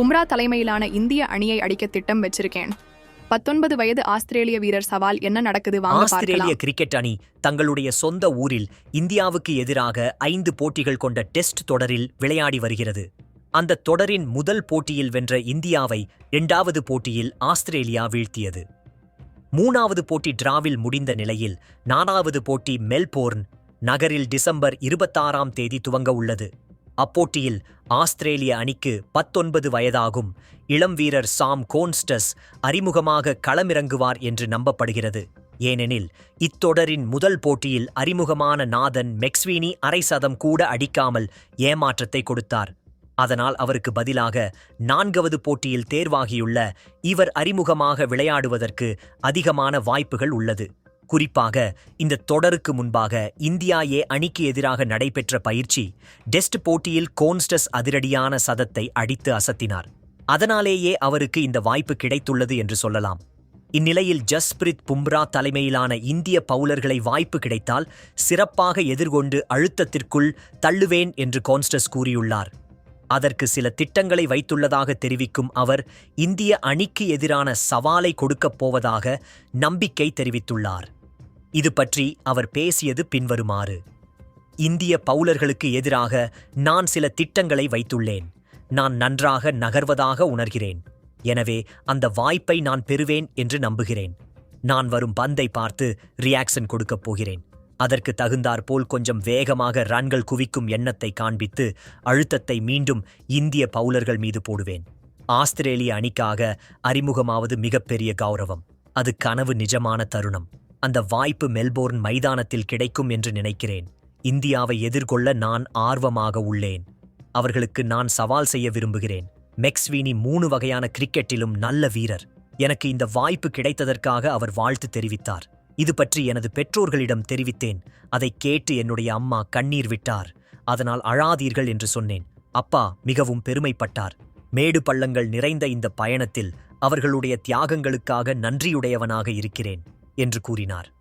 பும்ரா தலைமையிலான இந்திய அணியை அடிக்க திட்டம் வச்சிருக்கேன். பத்தொன்பது வயது ஆஸ்திரேலிய வீரர் சவால் என்ன நடக்குது வாங்க ஆஸ்திரேலிய கிரிக்கெட் அணி தங்களுடைய சொந்த ஊரில் இந்தியாவுக்கு எதிராக ஐந்து போட்டிகள் கொண்ட டெஸ்ட் தொடரில் விளையாடி வருகிறது. அந்த தொடரின் முதல் போட்டியில் வென்ற இந்தியாவை இரண்டாவது போட்டியில் ஆஸ்திரேலியா வீழ்த்தியது. மூணாவது போட்டி டிராவில் முடிந்த நிலையில் நாலாவது போட்டி மெல்போர்ன் நகரில் டிசம்பர் இருபத்தாறாம் தேதி துவங்க உள்ளது. அப்போட்டியில் ஆஸ்திரேலிய அணிக்கு பத்தொன்பது வயதாகும். இளம் வீரர் சாம் கோன்ஸ்டஸ் அறிமுகமாக களமிறங்குவார் என்று நம்பப்படுகிறது. ஏனெனில் இத்தொடரின் முதல் போட்டியில் அறிமுகமான நாதன் மெக்ஸ்வீனி அரை சதம் கூட அடிக்காமல் ஏமாற்றத்தை கொடுத்தார். அதனால் அவருக்கு பதிலாக நான்காவது போட்டியில் தேர்வாகியுள்ள இவர் அறிமுகமாக விளையாடுவதற்கு அதிகமான வாய்ப்புகள் உள்ளது. குறிப்பாக இந்த தொடருக்கு முன்பாக இந்தியா ஏ அணிக்கு எதிராக நடைபெற்ற பயிற்சி டெஸ்ட் போட்டியில் கோன்ஸ்டஸ் அதிரடியான சதத்தை அடித்து அசத்தினார். அதனாலேயே அவருக்கு இந்த வாய்ப்பு கிடைத்துள்ளது என்று சொல்லலாம். இந்நிலையில் ஜஸ்பிரித் பும்ரா தலைமையிலான இந்திய பவுலர்களை வாய்ப்பு கிடைத்தால் சிறப்பாக எதிர்கொண்டு அழுத்தத்திற்குள் தள்ளுவேன் என்று கோன்ஸ்டஸ் கூறியுள்ளார். அதற்கு சில திட்டங்களை வைத்துள்ளதாக தெரிவிக்கும் அவர் இந்திய அணிக்கு எதிரான சவாலை கொடுக்கப் போவதாக நம்பிக்கை தெரிவித்துள்ளார். இது பற்றி அவர் பேசியது பின்வருமாறு. இந்திய பவுலர்களுக்கு எதிராக நான் சில திட்டங்களை வைத்துள்ளேன். நான் நன்றாக நகர்வதாக உணர்கிறேன். எனவே அந்த வாய்ப்பை நான் பெறுவேன் என்று நம்புகிறேன். நான் வரும் பந்தை பார்த்து ரியாக்ஷன் கொடுக்கப் போகிறேன். அதற்கு தகுந்தாற்போல் கொஞ்சம் வேகமாக ரன்கள் குவிக்கும் எண்ணத்தை காண்பித்து அழுத்தத்தை மீண்டும் இந்திய பவுலர்கள் மீது போடுவேன். ஆஸ்திரேலிய அணிக்காக அறிமுகமாவது மிகப்பெரிய கௌரவம். அது கனவு நிஜமான தருணம். அந்த வாய்ப்பு மெல்போர்ன் மைதானத்தில் கிடைக்கும் என்று நினைக்கிறேன். இந்தியாவை எதிர்கொள்ள நான் ஆர்வமாக உள்ளேன். அவர்களுக்கு நான் சவால் செய்ய விரும்புகிறேன். மெக்ஸ்வீனி மூணு வகையான கிரிக்கெட்டிலும் நல்ல வீரர். எனக்கு இந்த வாய்ப்பு கிடைத்ததற்காக அவர் வாழ்த்து தெரிவித்தார். இது பற்றி எனது பெற்றோர்களிடம் தெரிவித்தேன். அதை கேட்டு என்னுடைய அம்மா கண்ணீர் விட்டார். அதனால் அழாதீர்கள் என்று சொன்னேன். அப்பா மிகவும் பெருமைப்பட்டார். மேடு பள்ளங்கள் நிறைந்த இந்த பயணத்தில் அவர்களுடைய தியாகங்களுக்காக நன்றியுடையவனாக இருக்கிறேன். என்று கூறினார்.